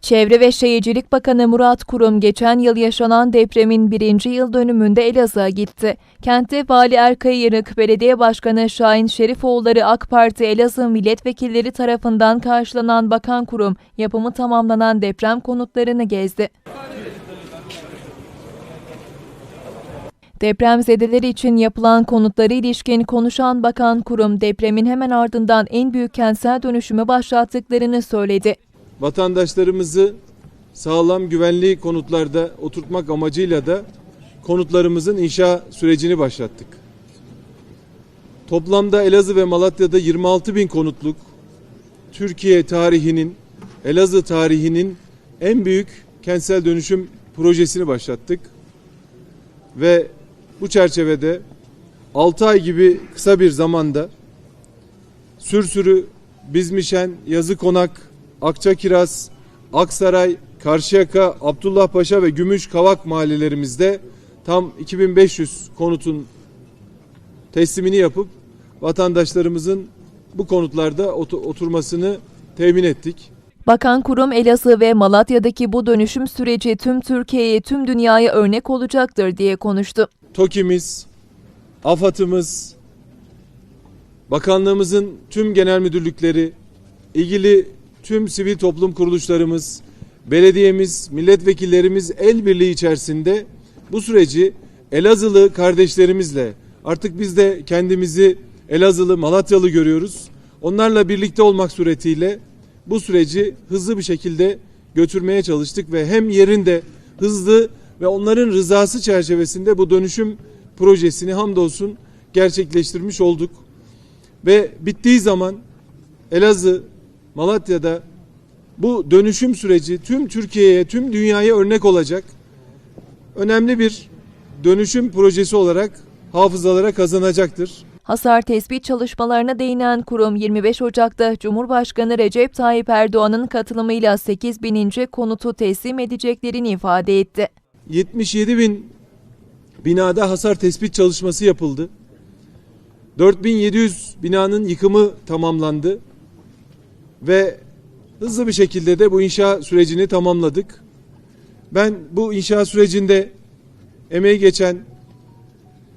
Çevre ve Şehircilik Bakanı Murat Kurum geçen yıl yaşanan depremin birinci yıl dönümünde Elazığ'a gitti. Kentte Vali Erkay Yarık, Belediye Başkanı Şahin Şerifoğulları AK Parti Elazığ milletvekilleri tarafından karşılanan Bakan Kurum, yapımı tamamlanan deprem konutlarını gezdi. Depremzedeler için yapılan konutlara ilişkin konuşan Bakan Kurum, depremin hemen ardından en büyük kentsel dönüşümü başlattıklarını söyledi. vatandaşlarımızı sağlam güvenli konutlarda oturtmak amacıyla da konutlarımızın inşa sürecini başlattık. Toplamda Elazığ ve Malatya'da 26 bin konutluk Türkiye tarihinin, Elazığ tarihinin en büyük kentsel dönüşüm projesini başlattık. Ve bu çerçevede 6 ay gibi kısa bir zamanda Sürsürü, Bizmişen, Yazıkonak, Akçakiraz, Aksaray, Karşıyaka, Abdullahpaşa ve Gümüşkavak mahallelerimizde tam 2500 konutun teslimini yapıp vatandaşlarımızın bu konutlarda otu- oturmasını temin ettik. Bakan Kurum Elazığ ve Malatya'daki bu dönüşüm süreci tüm Türkiye'ye, tüm dünyaya örnek olacaktır diye konuştu. TOKİ'miz, AFAD'ımız, bakanlığımızın tüm genel müdürlükleri, ilgili tüm sivil toplum kuruluşlarımız, belediyemiz, milletvekillerimiz el birliği içerisinde bu süreci Elazığlı kardeşlerimizle artık biz de kendimizi Elazığlı, Malatyalı görüyoruz. Onlarla birlikte olmak suretiyle bu süreci hızlı bir şekilde götürmeye çalıştık ve hem yerinde hızlı ve onların rızası çerçevesinde bu dönüşüm projesini hamdolsun gerçekleştirmiş olduk. Ve bittiği zaman Elazığ, Malatya'da bu dönüşüm süreci tüm Türkiye'ye, tüm dünyaya örnek olacak. Önemli bir dönüşüm projesi olarak hafızalara kazanacaktır. Hasar tespit çalışmalarına değinen kurum 25 Ocak'ta Cumhurbaşkanı Recep Tayyip Erdoğan'ın katılımıyla 8 bininci konutu teslim edeceklerini ifade etti. 77 bin binada hasar tespit çalışması yapıldı. 4700 binanın yıkımı tamamlandı ve hızlı bir şekilde de bu inşa sürecini tamamladık. Ben bu inşa sürecinde emeği geçen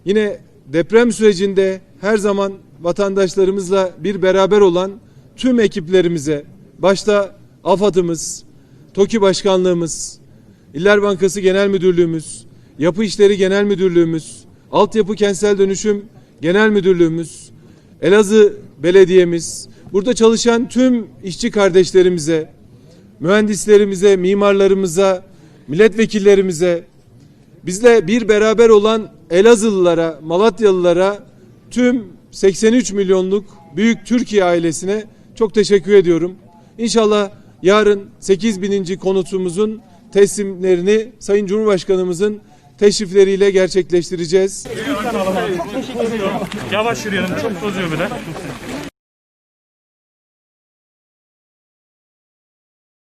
yine deprem sürecinde her zaman vatandaşlarımızla bir beraber olan tüm ekiplerimize başta AFAD'ımız, TOKİ Başkanlığımız, İller Bankası Genel Müdürlüğümüz, Yapı İşleri Genel Müdürlüğümüz, Altyapı Kentsel Dönüşüm Genel Müdürlüğümüz, Elazığ Belediyemiz, burada çalışan tüm işçi kardeşlerimize, mühendislerimize, mimarlarımıza, milletvekillerimize, bizle bir beraber olan Elazığlılara, Malatyalılara, tüm 83 milyonluk büyük Türkiye ailesine çok teşekkür ediyorum. İnşallah yarın 8 bininci konutumuzun teslimlerini Sayın Cumhurbaşkanımızın teşrifleriyle gerçekleştireceğiz. Yavaş yürüyelim çok bozuyor bir de.